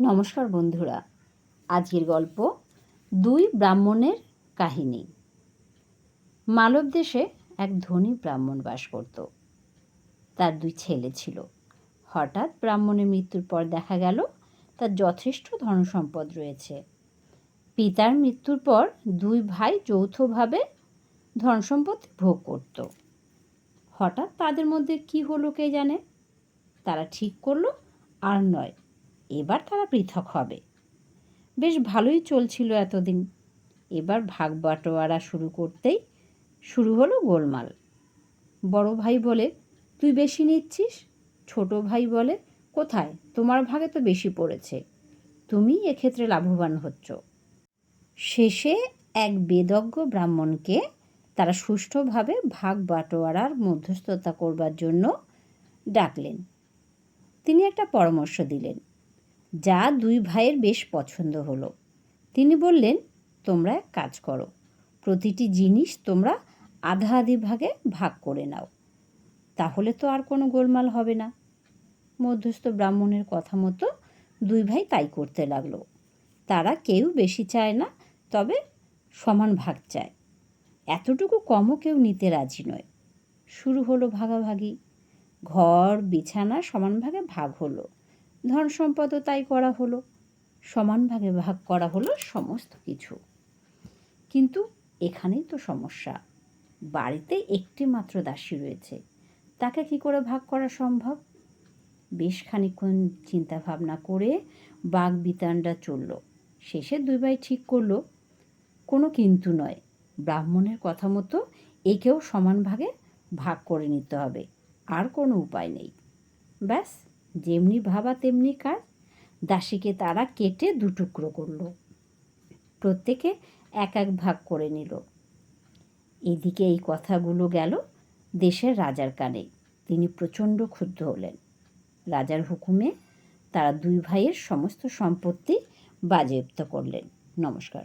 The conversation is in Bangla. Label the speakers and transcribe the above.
Speaker 1: নমস্কার বন্ধুরা। আজকের গল্প দুই ব্রাহ্মণের কাহিনী। মালব দেশে এক ধনী ব্রাহ্মণ বাস করত। তার দুই ছেলে ছিল। হঠাৎ ব্রাহ্মণের মৃত্যুর পর দেখা গেল, তার যথেষ্ট ধনসম্পদ রয়েছে। পিতার মৃত্যুর পর দুই ভাই যৌথভাবে ধনসম্পত্তি ভোগ করত। হঠাৎ তাদের মধ্যে কি হলো কে জানে? তারা ঠিক করল, আর নয় এবার তারা পৃথক হবে। বেশ ভালোই চলছিল এতদিন। এবার ভাগ বাটোয়ারা শুরু করতেই শুরু হলো গোলমাল। বড় ভাই বলে, তুই বেশি নিচ্ছিস? ছোট ভাই বলে, কোথায়? তোমার ভাগে তো বেশি পড়েছে। তুমি এক্ষেত্রে লাভবান হচ্ছ। শেষে এক বেদজ্ঞ ব্রাহ্মণকে তারা সুষ্ঠুভাবে ভাগ বাটোয়ারার মধ্যস্থতা করবার জন্য ডাকলেন। তিনি একটা পরামর্শ দিলেন। যা দুই ভাইয়ের বেশ পছন্দ হলো। তিনি বললেন, তোমরা এক কাজ করো, প্রতিটি জিনিস তোমরা আধা আধি ভাগে ভাগ করে নাও। তাহলে তো আর কোনো গোলমাল হবে না। মধ্যস্থ ব্রাহ্মণের কথা মতো দুই ভাই তাই করতে লাগল। তারা কেউ বেশি চায় না, তবে সমান ভাগ চায়। এতটুকু কমও কেউ নিতে রাজি নয়। শুরু হলো ভাগাভাগি। ঘর, বিছানা সমান ভাগে ভাগ হলো। ধন সম্পদও তাই করা হলো। সমান ভাগে করা হলো সমস্ত কিছু। কিন্তু এখানেই তো সমস্যা। বাড়িতে একটি মাত্র দাসী রয়েছে। তাকে কি করে ভাগ করা সম্ভব? বেশ খানিক্ষণ চিন্তা ভাবনা করে বাঘ বিতানটা চলল। শেষে দুই ভাই ঠিক করল, কোনো কিন্তু নয়। ব্রাহ্মণের কথা মতো একেও সমান ভাগে ভাগ করে নিতে হবে। আর কোনো উপায় নেই। ব্যাস যেমনি ভাবা তেমনি কাজ দাসীকে তারা কেটে দুটুকরো করল। প্রত্যেকে এক এক ভাগ করে নিল। এদিকে এই কথাগুলো গেল দেশের রাজার কানে। তিনি প্রচণ্ড ক্ষুব্ধ হলেন। রাজার হুকুমে তারা দুই ভাইয়ের সমস্ত সম্পত্তি বাজেয়াপ্ত করলেন। নমস্কার।